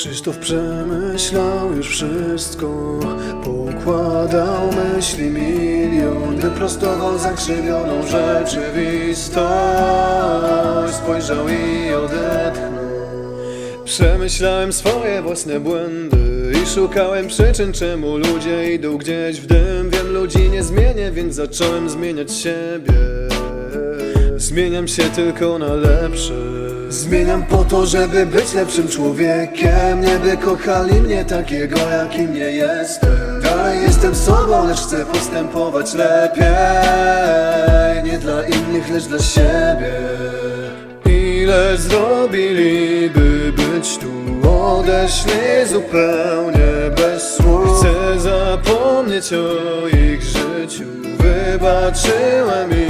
Krzysztof przemyślał już wszystko. Poukładał myśli milion Wyprostował zakrzywioną rzeczywistość. Spojrzał i odetchnął. Przemyślałem swoje własne błędy I szukałem przyczyn, czemu ludzie idą gdzieś w dym. Wiem, ludzi nie zmienię, więc zacząłem zmieniać siebie Zmieniam się tylko na lepsze Zmieniam po to, żeby być lepszym człowiekiem. Nie by kochali mnie takiego, jakim nie jestem. Dalej jestem sobą, lecz chcę postępować lepiej. Nie dla innych, lecz dla siebie. Ile zrobiliby być tu Odeszli zupełnie bez słów? Chcę zapomnieć o ich życiu. Wybaczyłem im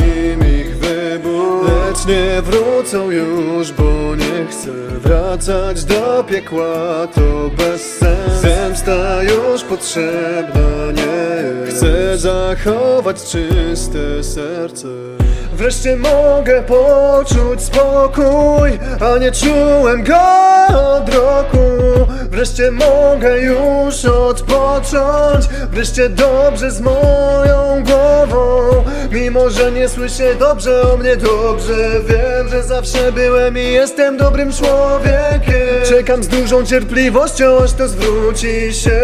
Lecz nie wrócą już, bo nie chcę wracać do piekła To bez sens Zemsta już potrzebna nie jest. Chcę zachować czyste serce. Wreszcie mogę poczuć spokój, a nie czułem go od roku. Wreszcie mogę już odpocząć, wreszcie dobrze z moją głową. Mimo, że nie słyszę dobrze o mnie dobrze Wiem, że zawsze byłem i jestem dobrym człowiekiem. Czekam z dużą cierpliwością, aż to zwróci się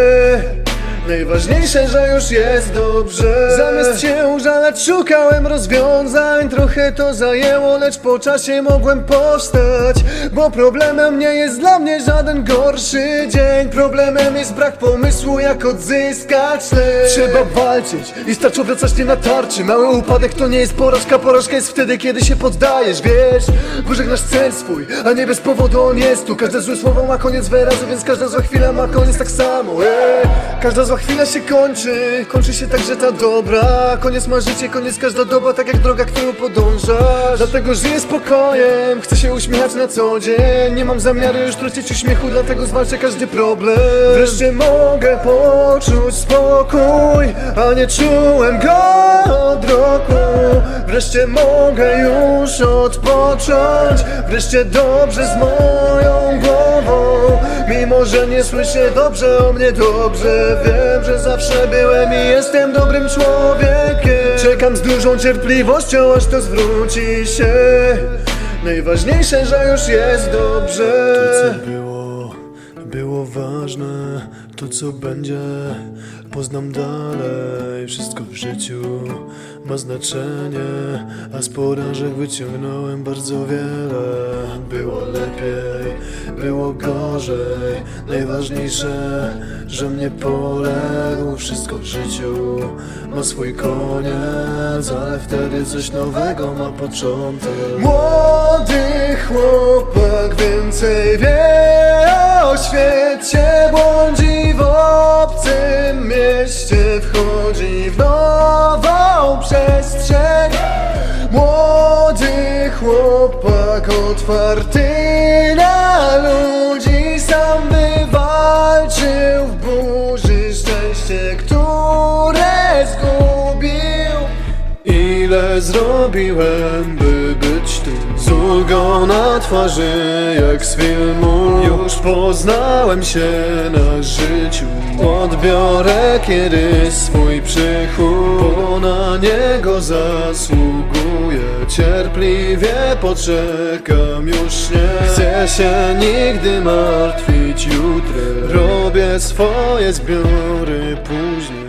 Najważniejsze, że już jest dobrze. Zamiast się użalać szukałem rozwiązań. Trochę to zajęło, lecz po czasie mogłem powstać. Bo problemem nie jest dla mnie żaden gorszy dzień. Problemem jest brak pomysłu jak odzyskać lecz Trzeba walczyć i starczo wracać nie na tarczy. Mały upadek to nie jest porażka Porażka jest wtedy, kiedy się poddajesz, wiesz? Pożegnasz cel swój, a nie bez powodu on jest tu. Każde złe słowo ma koniec wyrazu, więc każda zła chwila ma koniec tak samo ej. Każda zła chwila się kończy, kończy się także ta dobra. Koniec ma życie, koniec każda doba, tak jak droga, którą podążasz. Dlatego żyję spokojem, chcę się uśmiechać na co dzień. Nie mam zamiaru już tracić uśmiechu, dlatego zwalczę każdy problem. Wreszcie mogę poczuć spokój, a nie czułem go od roku. Wreszcie mogę już odpocząć, wreszcie dobrze z moją głową Mimo, że nie słyszę dobrze o mnie dobrze. Wiem, że zawsze byłem i jestem dobrym człowiekiem. Czekam z dużą cierpliwością, aż to zwróci się. Najważniejsze, że już jest dobrze. To co było, było ważne. To co będzie, poznam dalej. Wszystko w życiu ma znaczenie A z porażek wyciągnąłem bardzo wiele. Było lepiej, było gorzej. Najważniejsze, że mnie poległ Wszystko w życiu. Ma swój koniec Ale wtedy coś nowego ma początek. Młody chłopak więcej wie otwarty na ludzi Sam wywalczył w burzy szczęście, które zgubił. Ile zrobiłem, by ulgą na twarzy, jak z filmu. Już poznałem się na życiu. Odbiorę kiedyś swój przychód Bo na niego zasługuję. Cierpliwie poczekam, już nie. Chcę się nigdy martwić jutrem Robię swoje zbiory później